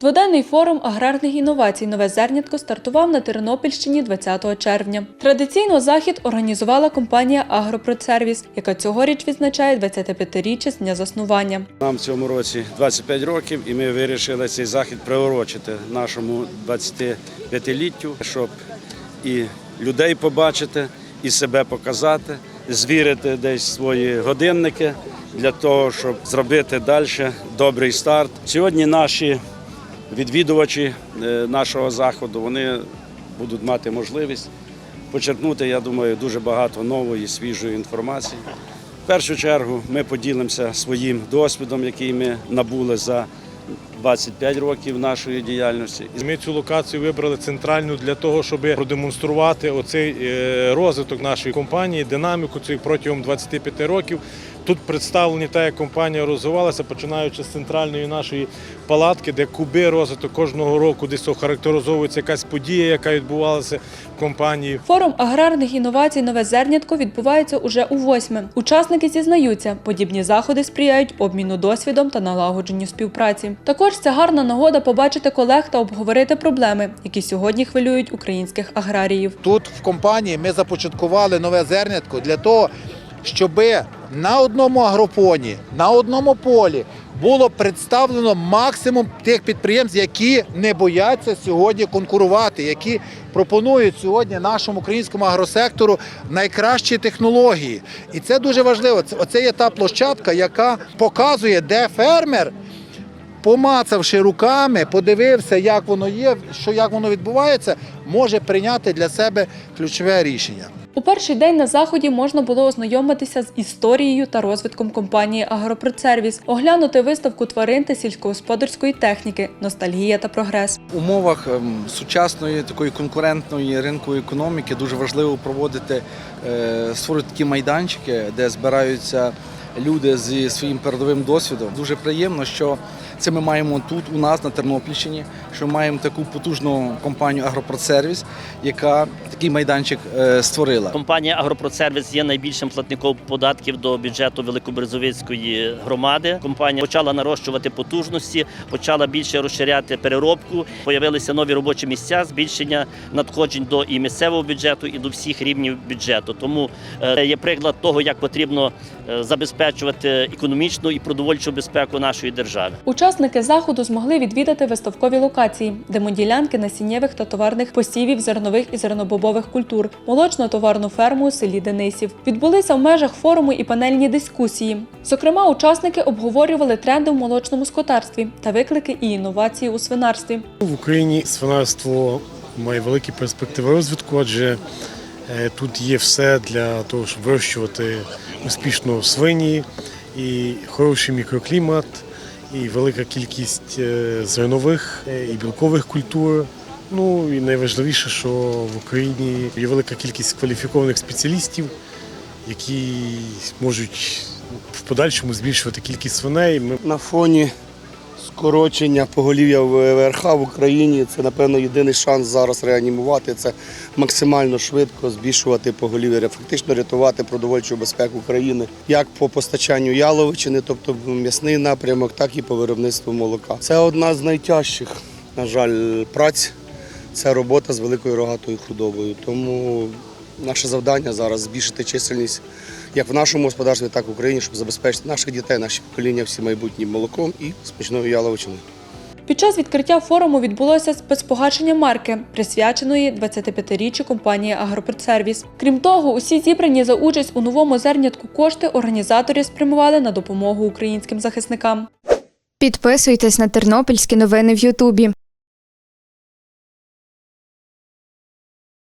Дводенний форум аграрних інновацій Нове зернятко стартував на Тернопільщині 20 червня. Традиційно захід організувала компанія Агропродсервіс, яка цьогоріч відзначає 25-річчя з дня заснування. Нам в цьому році 25 років, і ми вирішили цей захід приурочити нашому 25-літтю, щоб і людей побачити, і себе показати, звірити десь свої годинники для того, щоб зробити далі добрий старт. Сьогодні наші відвідувачі е, нашого заходу вони будуть мати можливість почерпнути, я думаю, дуже багато нової, свіжої інформації. В першу чергу ми поділимося своїм досвідом, який ми набули за 25 років нашої діяльності. Ми цю локацію вибрали центральну для того, щоб продемонструвати оцей е, розвиток нашої компанії, динаміку цих протягом 25 років. Тут представлені та, як компанія розвивалася, починаючи з центральної нашої палатки, де куби розвиток кожного року десь охарактеризовується якась подія, яка відбувалася в компанії. Форум аграрних інновацій Нове зернятко відбувається уже у восьме. Учасники зізнаються, подібні заходи сприяють обміну досвідом та налагодженню співпраці. Також це гарна нагода побачити колег та обговорити проблеми, які сьогодні хвилюють українських аграріїв. Тут в компанії ми започаткували нове зернятко для того, щоб на одному агропоні, на одному полі було представлено максимум тих підприємств, які не бояться сьогодні конкурувати, які пропонують сьогодні нашому українському агросектору найкращі технології. І це дуже важливо. Це- Оце є та площадка, яка показує, де фермер помацавши руками, подивився, як воно є, що як воно відбувається, може прийняти для себе ключове рішення. У перший день на заході можна було ознайомитися з історією та розвитком компанії Агропродсервіс, оглянути виставку тварин та сільськогосподарської техніки, ностальгія та прогрес. В умовах ем, сучасної такої конкурентної ринкової економіки дуже важливо проводити е, створювати такі майданчики, де збираються люди зі своїм передовим досвідом. Дуже приємно, що це ми маємо тут у нас на Тернопільщині, що маємо таку потужну компанію Агропродсервіс, яка такий майданчик е, створила. Компанія Агропродсервіс є найбільшим платником податків до бюджету Великоберезовицької громади. Компанія почала нарощувати потужності, почала більше розширяти переробку. Появилися нові робочі місця, збільшення надходжень до і місцевого бюджету, і до всіх рівнів бюджету. Тому е, є приклад того, як потрібно е, забезпечувати економічну і продовольчу безпеку нашої держави. Учасники заходу змогли відвідати виставкові локації, демоділянки насіннєвих та товарних посівів зернових і зернобобових культур, молочно-товарну ферму у селі Денисів. Відбулися в межах форуму і панельні дискусії. Зокрема, учасники обговорювали тренди в молочному скотарстві та виклики і інновації у свинарстві. В Україні свинарство має великі перспективи розвитку, адже е, тут є все для того, щоб вирощувати успішно свині, і хороший мікроклімат, і велика кількість е, зернових е, і білкових культур. Ну і найважливіше, що в Україні є велика кількість кваліфікованих спеціалістів, які можуть в подальшому збільшувати кількість свиней. На фоні скорочення поголів'я ВВРХ в Україні це, напевно, єдиний шанс зараз реанімувати це максимально швидко збільшувати поголів'я, фактично рятувати продовольчу безпеку країни як по постачанню яловичини, тобто м'ясний напрямок, так і по виробництву молока. Це одна з найтяжчих, на жаль, праць. Це робота з великою рогатою худобою. Тому наше завдання зараз збільшити чисельність як в нашому господарстві, так і в Україні, щоб забезпечити наших дітей, наші покоління всі майбутнім молоком і смачною яловичиною. Під час відкриття форуму відбулося спецпогашення марки, присвяченої 25-річчю компанії Агропродсервіс. Крім того, усі зібрані за участь у новому зернятку кошти організаторів спрямували на допомогу українським захисникам. Підписуйтесь на тернопільські новини в Ютубі.